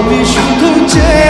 আমি শুধু চেয়েছি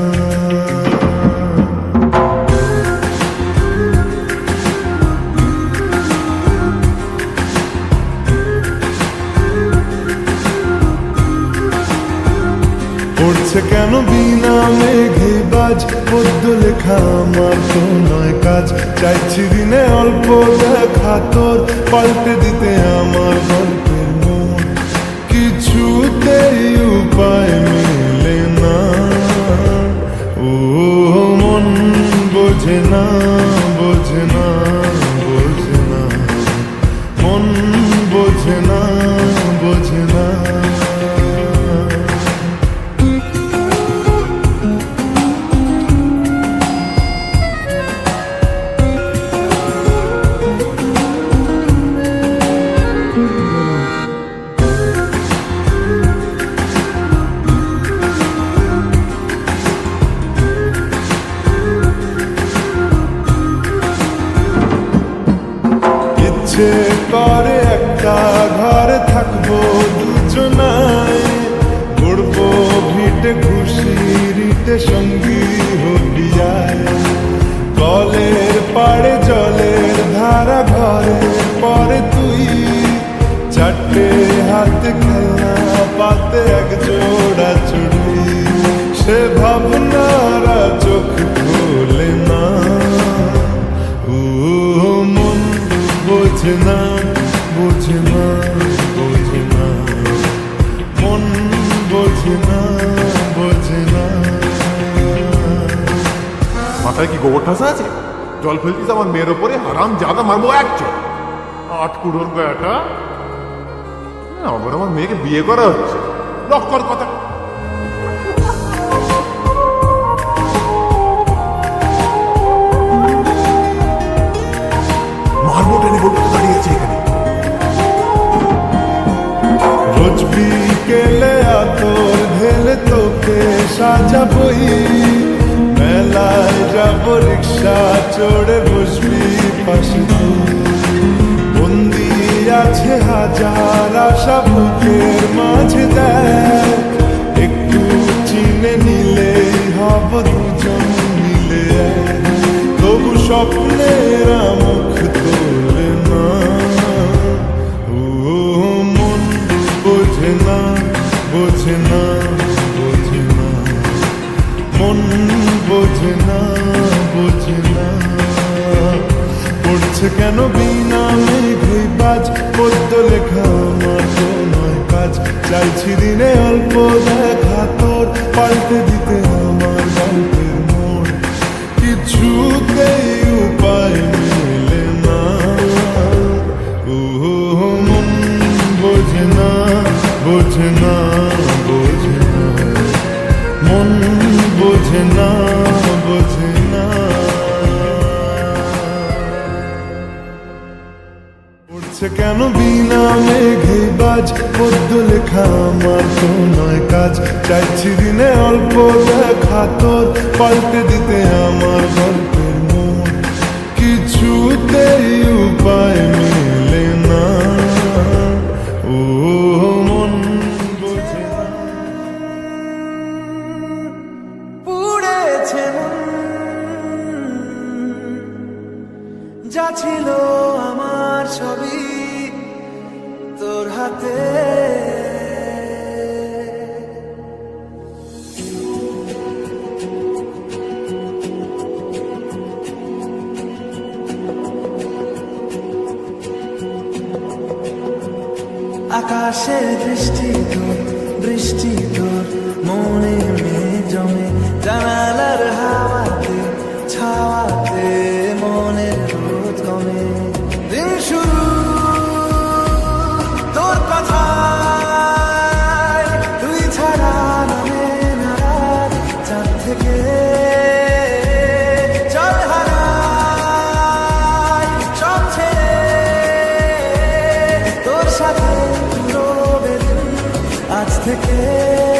পড়ছে কেন বিনা মেঘে বাজ? পদ্য লেখা আমার তো নয় কাজ। চাইছি দিনে অল্প দেখা তোর, পাল্টে দিতে আমার গল্পের মন কিছুতেই উপায় মেলে না। ও, মন বোঝে না। ইচ্ছে করে একটা ঘরে থাকব দুজনায় পড়ব ভিটে খুশি, রিটে সঙ্গী হডিয়ায় কলের পাড়ে জলের ধারা ঘরে পরে তুই। চারটে হাতে খেলা পাতে এক জোড়া চুড়ি। সে ভাবনারা চোখ খোলে না। বোঝে না বোঝে না বোঝে না মন বোঝে না বোঝে না মাথায় কি গোবর ঠাসা আছে? জল ফেলতিস আমার মেয়ের ওপরে হারাম জাদা মারবো এক চোখ আট কুড়োর বেটা আবার আমার মেয়েকে বিয়ে করা হচ্ছে। লক্ষ্যর কথা। বিকেলে আতর ঢেলে তোকে সাজাবই মেলায় যাব, রিক্সা চড়ে বসবি পাশে। বন্দি আছে হাজার আশা বুকের মাঝে দেখ একটু চিনে নিলেই হব দুজন মিলে। তবু স্বপ্নের মুখ তোলে না বোঝে না বোঝে না। মন বোঝে না বোঝে না। পড়ছে কেন বিনা মেঘে বাজ পদ্য লেখা আমার নয় কাজ। চাইছি দিনে অল্প দেখা তোর পাল্টে দিতে আমার গল্পের মোড়। কিছুতেই বোঝে না বোঝে না। মন বোঝে না বোঝে না। পড়ছে কেন বিনা মেঘে বাজ? পদ্য লেখা আমার তো নয় কাজ। চাইছি দিনে অল্প দেখা তোর, পাল্টে দিতে আমার গল্পের মন। কিছুতেই উপায় মেলে ছিল আমার ছবি তোর হাতে। থেকে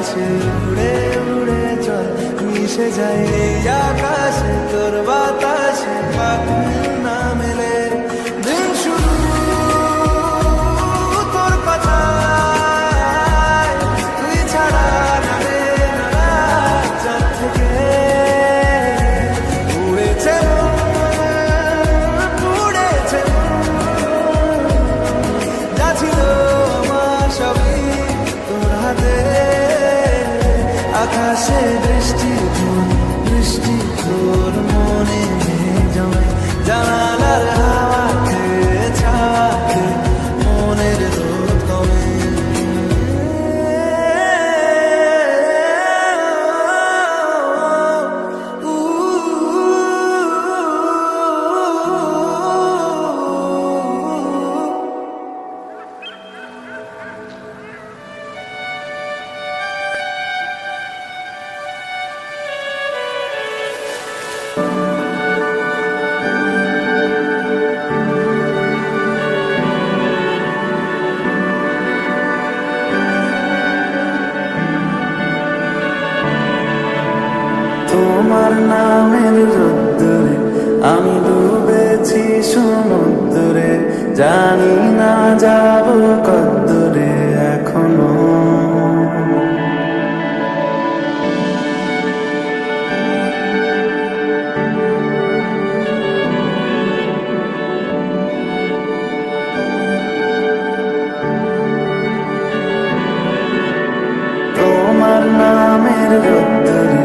বাতাসে উড়ে উড়ে চল মিশে যায় এই আকাশে। তোর বাতাস রোদ্দুরে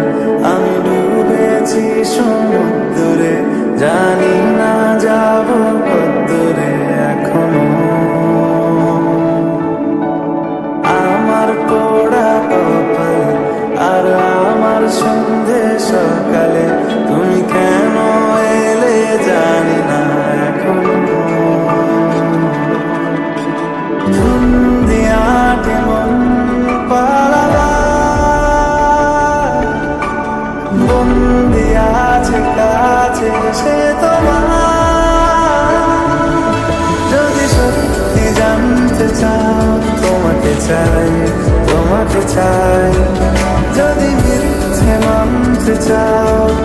আমি ডুবেছি সমুদ্রে জানি না যাব চাই। যদি মিথ্যে মানতে চাও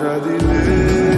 Şadile